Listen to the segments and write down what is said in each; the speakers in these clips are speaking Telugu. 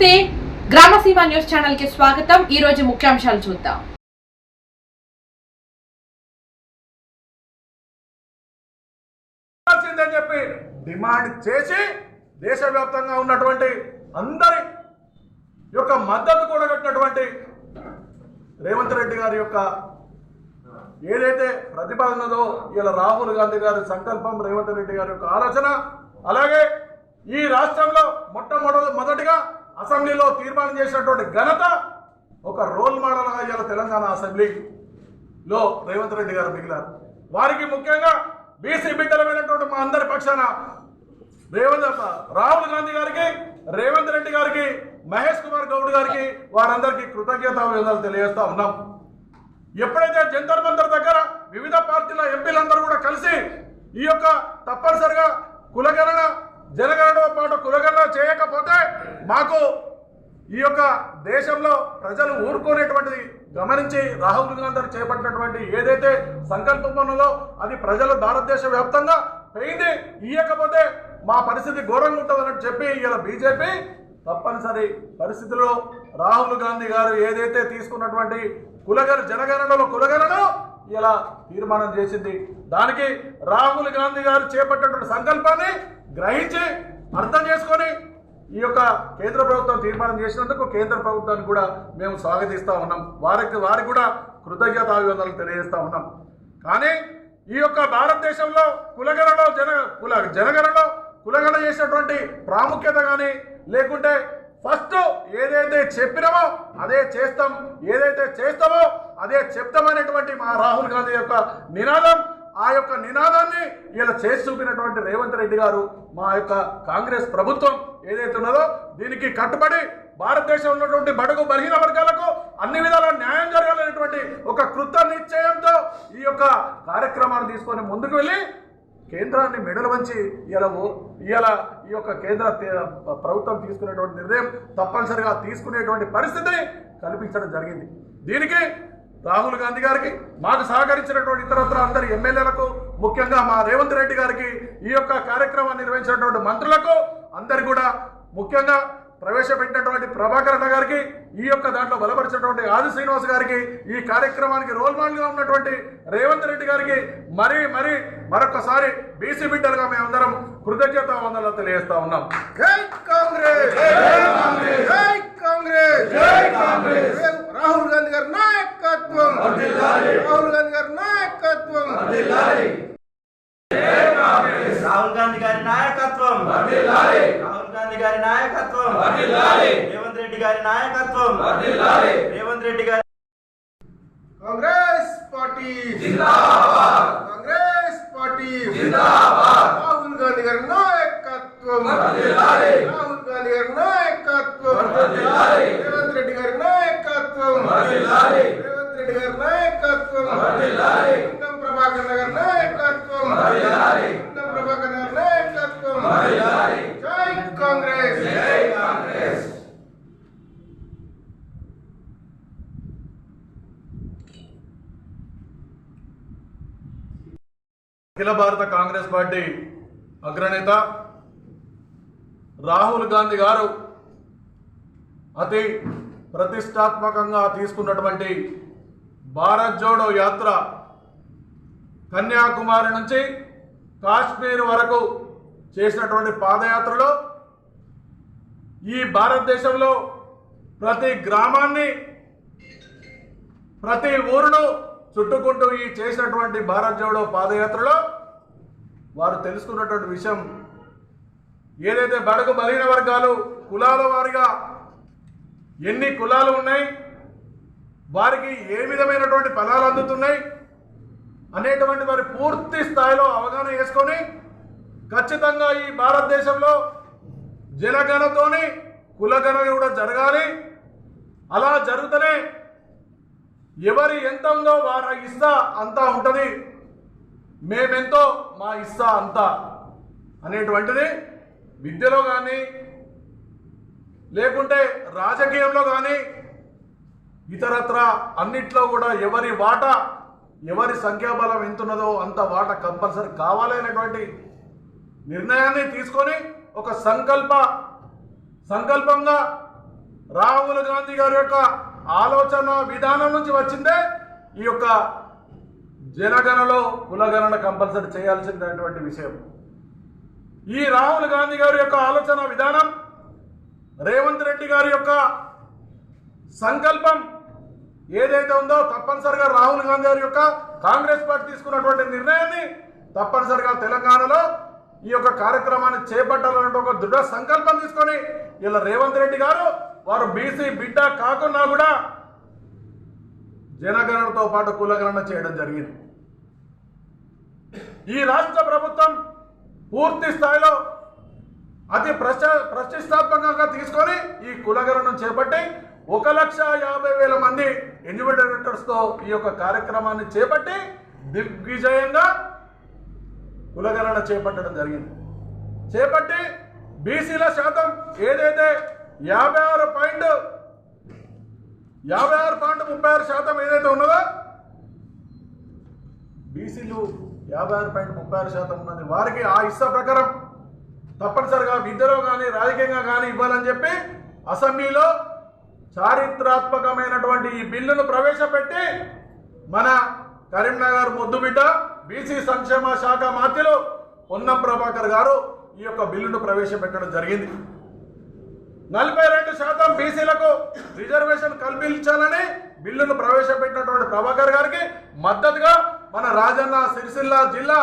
నమస్తే. గ్రామసీమ న్యూస్ ఛానల్కి స్వాగతం. ఈ రోజు ముఖ్యాంశాలు చూద్దాం. అని చెప్పి డిమాండ్ చేసి దేశవ్యాప్తంగా ఉన్నటువంటి అందరి యొక్క మద్దతు కూడా పెట్టినటువంటి రేవంత్ రెడ్డి గారి యొక్క ఏదైతే ప్రతిపాదనదో ఇలా రాహుల్ గాంధీ గారి సంకల్పం రేవంత్ రెడ్డి గారి యొక్క ఆలోచన అలాగే ఈ రాష్ట్రంలో మొట్టమొదటి మొదటిగా అసెంబ్లీలో తీర్మానం చేసినటువంటి ఘనత ఒక రోల్ మోడల్గా ఇవాళ తెలంగాణ అసెంబ్లీలో రేవంత్ రెడ్డి గారు మిగిలారు. వారికి ముఖ్యంగా బీసీ బిడ్డలమైనటువంటి మా అందరి పక్షాన రేవంత్ రాహుల్ గాంధీ గారికి రేవంత్ రెడ్డి గారికి మహేష్ కుమార్ గౌడ్ గారికి వారందరికీ కృతజ్ఞతాభివందనాలు తెలియజేస్తా ఉన్నాం. ఎప్పుడైతే జంతర్ మంతర్ దగ్గర వివిధ పార్టీల ఎంపీలందరూ కూడా కలిసి ఈ యొక్క తప్పనిసరిగా కులగణన జనగణనతో పాటు కులగణన చేయకపోతే మాకు ఈ యొక్క దేశంలో ప్రజలు ఊరుకునేటువంటిది గమనించి రాహుల్ గాంధీ చేపట్టినటువంటి ఏదైతే సంకల్పం ఉన్నదో అది ప్రజలు భారతదేశ వ్యాప్తంగా పోయింది ఇయ్యకపోతే మా పరిస్థితి ఘోరంగా ఉంటుందని చెప్పి ఇలా బీజేపీ తప్పనిసరి పరిస్థితుల్లో రాహుల్ గాంధీ గారు ఏదైతే తీసుకున్నటువంటి కులగణ జనగణనలో కులగణను ఇలా తీర్మానం చేసింది. దానికి రాహుల్ గాంధీ గారు చేపట్టినటువంటి సంకల్పాన్ని గ్రహించి అర్థం చేసుకొని ఈ యొక్క కేంద్ర ప్రభుత్వం తీర్మానం చేసినందుకు కేంద్ర ప్రభుత్వాన్ని కూడా మేము స్వాగతిస్తూ ఉన్నాం. వారికి వారికి కూడా కృతజ్ఞతాభివందనలు తెలియజేస్తూ ఉన్నాం. కానీ ఈ యొక్క భారతదేశంలో కులగణలో జన కుల జనగణలో కులగణ చేసినటువంటి ప్రాముఖ్యత కానీ లేకుంటే ఫస్ట్ ఏదైతే చెప్పినామో అదే చేస్తాం. ఏదైతే చేస్తామో అదే చెప్తామనేటువంటి మా రాహుల్ గాంధీ యొక్క నినాదం ఆ యొక్క నినాదాన్ని ఇలా చేసి చూపినటువంటి రేవంత్ రెడ్డి గారు మా యొక్క కాంగ్రెస్ ప్రభుత్వం ఏదైతే ఉన్నదో దీనికి కట్టుబడి భారతదేశంలో ఉన్నటువంటి బడుగు బలహీన వర్గాలకు అన్ని విధాల న్యాయం జరగాలనేటువంటి ఒక కృత నిశ్చయంతో ఈ యొక్క కార్యక్రమాన్ని తీసుకొని ముందుకు వెళ్ళి కేంద్రాన్ని మెడలు వంచి ఇలా ఇలా ఈ యొక్క కేంద్ర ప్రభుత్వం తీసుకునేటువంటి నిర్ణయం తప్పనిసరిగా తీసుకునేటువంటి పరిస్థితిని కల్పించడం జరిగింది. దీనికి రాహుల్ గాంధీ గారికి మాకు సహకరించినటువంటి ఇతరత్ర అందరి ఎమ్మెల్యేలకు ముఖ్యంగా మా రేవంత్ రెడ్డి గారికి ఈ యొక్క కార్యక్రమాన్ని నిర్వహించినటువంటి మంత్రులకు అందరి కూడా ముఖ్యంగా ప్రవేశపెట్టినటువంటి ప్రభాకర్ అన్న గారికి ఈ యొక్క దాంట్లో బలపరిచినటువంటి ఆది శ్రీనివాస్ గారికి ఈ కార్యక్రమానికి రోల్ మోడల్గా ఉన్నటువంటి రేవంత్ రెడ్డి గారికి మరీ మరీ మరొకసారి బీసీ బిడ్డలుగా మేమందరం కృతజ్ఞత వందలు తెలియజేస్తా ఉన్నాం. కాంగ్రెస్! కాంగ్రెస్! కాంగ్రెస్ జై కాంగ్రెస్ రాహుల్ గాంధీ గారి నాయకత్వం రాహుల్ గాంధీ గారి నాయకత్వం రాహుల్ గాంధీ గారి నాయకత్వం రాహుల్ గాంధీ గారి నాయకత్వం రేవంత్ రెడ్డి గారి నాయకత్వం రేవంత్ రెడ్డి గారి కాంగ్రెస్ పార్టీ జిందాబాద్. కాంగ్రెస్ పార్టీ జిందాబాద్. రాహుల్ గాంధీ గారి నాయకత్వం. రాహుల్ గాంధీ గారి నాయకత్వం. రేవంత్ రెడ్డి గారి నాయకత్వం. రేవంత్ రెడ్డి గారి నాయకత్వం. ప్రభాకర్ గారి నాయకత్వం. ప్రభాకర్ గారి నాయకత్వం జై కాంగ్రెస్ జై కాంగ్రెస్ అఖిల భారత కాంగ్రెస్ పార్టీ అగ్రనేత రాహుల్ గాంధీ గారు అతి ప్రతిష్టాత్మకంగా తీసుకున్నటువంటి భారత్ జోడో యాత్ర కన్యాకుమారి నుంచి కాశ్మీర్ వరకు చేసినటువంటి పాదయాత్రలో ఈ భారతదేశంలో ప్రతి గ్రామాన్ని ప్రతి ఊరును చుట్టుకుంటూ ఈ చేసినటువంటి భారత్ జోడో పాదయాత్రలో వారు తెలుసుకున్నటువంటి విషయం ఏదైతే బడుగు బలహీన వర్గాలు కులాల వారిగా ఎన్ని కులాలు ఉన్నాయి వారికి ఏ విధమైనటువంటి ఫలాలు అందుతున్నాయి అనేటువంటి వారి పూర్తి స్థాయిలో అవగాహన చేసుకొని ఖచ్చితంగా ఈ భారతదేశంలో జనగణతోని కులగణ కూడా జరగాలి. అలా జరుగుతూనే ఎవరి ఎంత ఉందో వారి ఇస్తా అంతా ఉంటుంది. మేమెంతో మా ఇస్తా అంతా అనేటువంటిది విద్యలో కానీ లేకుంటే రాజకీయంలో కానీ ఇతరత్ర అన్నిట్లో కూడా ఎవరి వాటా ఎవరి సంఖ్యాబలం ఎంతున్నదో అంత వాటా కంపల్సరీ కావాలి అనేటువంటి నిర్ణయాన్ని తీసుకొని ఒక సంకల్ప సంకల్పంగా రాహుల్ గాంధీ గారి యొక్క ఆలోచన విధానం నుంచి వచ్చిందే ఈ యొక్క జనగణలో కులగణన కంపల్సరీ చేయాల్సినటువంటి విషయం. ఈ రాహుల్ గాంధీ గారి యొక్క ఆలోచన విధానం రేవంత్ రెడ్డి గారి యొక్క సంకల్పం ఏదైతే ఉందో తప్పనిసరిగా రాహుల్ గాంధీ గారి యొక్క కాంగ్రెస్ పార్టీ తీసుకున్నటువంటి నిర్ణయాన్ని తప్పనిసరిగా తెలంగాణలో ఈ యొక్క కార్యక్రమాన్ని చేపట్టాలనే ఒక దృఢ సంకల్పం తీసుకొని ఇలా రేవంత్ రెడ్డి గారు వారు బీసీ బిడ్డ కాకున్నా కూడా జనగణనతో పాటు కులగణన చేయడం జరిగింది. ఈ రాష్ట్ర ప్రభుత్వం పూర్తి స్థాయిలో అతి ప్రశ ప్రతిష్టాత్మకంగా తీసుకొని ఈ కులగణను చేపట్టి ఒక లక్ష యాభై వేల మంది తో ఈ యొక్క కార్యక్రమాన్ని చేపట్టి దిగ్విజయంగా కులగణన చేపట్టడం జరిగింది. చేపట్టి బీసీల శాతం ఏదైతే యాభై ఆరు పాయింట్ యాభై ఆరు పాయింట్ ముప్పై ఆరు శాతం ఏదైతే ఉన్నదో బీసీలు యాభై ఆరు పాయింట్ ముప్పై ఆరు శాతం ఉన్నది. వారికి ఆ ఇష్ట ప్రకారం తప్పనిసరిగా విద్యలో కానీ రాజకీయంగా కానీ ఇవ్వాలని చెప్పి అసెంబ్లీలో చారిత్రాత్మకమైనటువంటి ఈ బిల్లును ప్రవేశపెట్టి మన కరీంనగర్ ముద్దుబిడ్డ బీసీ సంక్షేమ శాఖ మాత్యులు పొన్నం ప్రభాకర్ గారు ఈ యొక్క బిల్లును ప్రవేశపెట్టడం జరిగింది. నలభై రెండు శాతం బీసీలకు రిజర్వేషన్ కల్పించాలని బిల్లును ప్రవేశపెట్టినటువంటి ప్రభాకర్ గారికి మద్దతుగా మన రాజన్న సిరిసిల్ల జిల్లా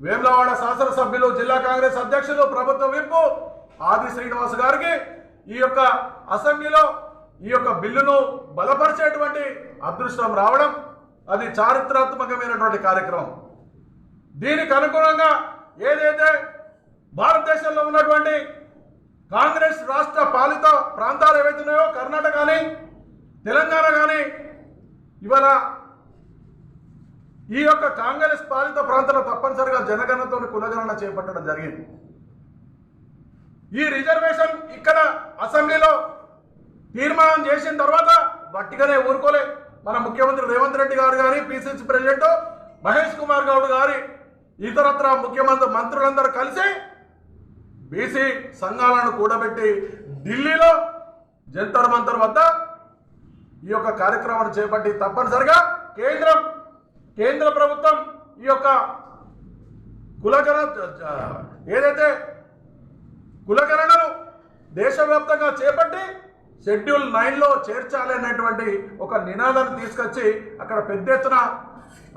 వేములవాడ శాసనసభ్యులు జిల్లా కాంగ్రెస్ అధ్యక్షులు ప్రభుత్వ విప్పు ఆది శ్రీనివాస్ గారికి ఈ యొక్క అసెంబ్లీలో ఈ యొక్క బిల్లును బలపరిచేటువంటి అదృష్టం రావడం అది చారిత్రాత్మకమైనటువంటి కార్యక్రమం. దీనికి అనుగుణంగా ఏదైతే భారతదేశంలో ఉన్నటువంటి కాంగ్రెస్ రాష్ట్ర పాలిత ప్రాంతాలు ఏవైతే ఉన్నాయో కర్ణాటక కానీ తెలంగాణ కానీ ఇవాళ ఈ యొక్క కాంగ్రెస్ పాలిత ప్రాంతంలో తప్పనిసరిగా జనగణనతో కులగణన చేపట్టడం జరిగింది. ఈ రిజర్వేషన్ ఇక్కడ అసెంబ్లీలో తీర్మానం చేసిన తర్వాత గట్టిగానే ఊరుకోలే. మన ముఖ్యమంత్రి రేవంత్ రెడ్డి గారు కానీ పిసిసి ప్రెసిడెంట్ మహేష్ కుమార్ గౌడ్ గారి ఇతరత్ర ముఖ్యమంత్రి మంత్రులందరూ కలిసి బీసీ సంఘాలను కూడబెట్టి ఢిల్లీలో జంతర్ మంతర్ వద్ద ఈ యొక్క కార్యక్రమాన్ని చేపట్టి తప్పనిసరిగా కేంద్రం కేంద్ర ప్రభుత్వం ఈ యొక్క కులగణ ఏదైతే కులగణనను దేశవ్యాప్తంగా చేపట్టి షెడ్యూల్ నైన్లో చేర్చాలి అనేటువంటి ఒక నినాదాన్ని తీసుకొచ్చి అక్కడ పెద్ద ఎత్తున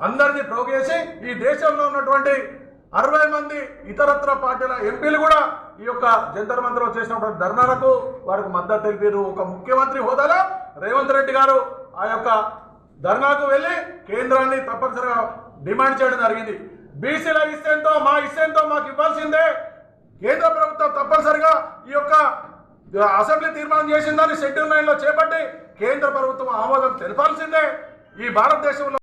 అందరినీ ప్రోగేసి ఈ దేశంలో ఉన్నటువంటి అరవై మంది ఇతరత్ర పార్టీల ఎంపీలు కూడా ఈ యొక్క జంతర్ మంత్రం చేసినటువంటి ధర్నాలకు వారికి మద్దతు తెలిపారు. ఒక ముఖ్యమంత్రి హోదాలో రేవంత్ రెడ్డి గారు ఆ యొక్క ధర్నాకు వెళ్ళి కేంద్రాన్ని తప్పనిసరిగా డిమాండ్ చేయడం జరిగింది. బీసీల ఇస్తేంతో మా ఇస్తేంతో మాకు ఇవ్వాల్సిందే. కేంద్ర ప్రభుత్వం తప్పనిసరిగా ఈ యొక్క అసెంబ్లీ తీర్మానం చేసిందని షెడ్యూల్ నైన్లో చేపట్టి కేంద్ర ప్రభుత్వం ఆమోదం తెలపాల్సిందే. ఈ భారతదేశంలో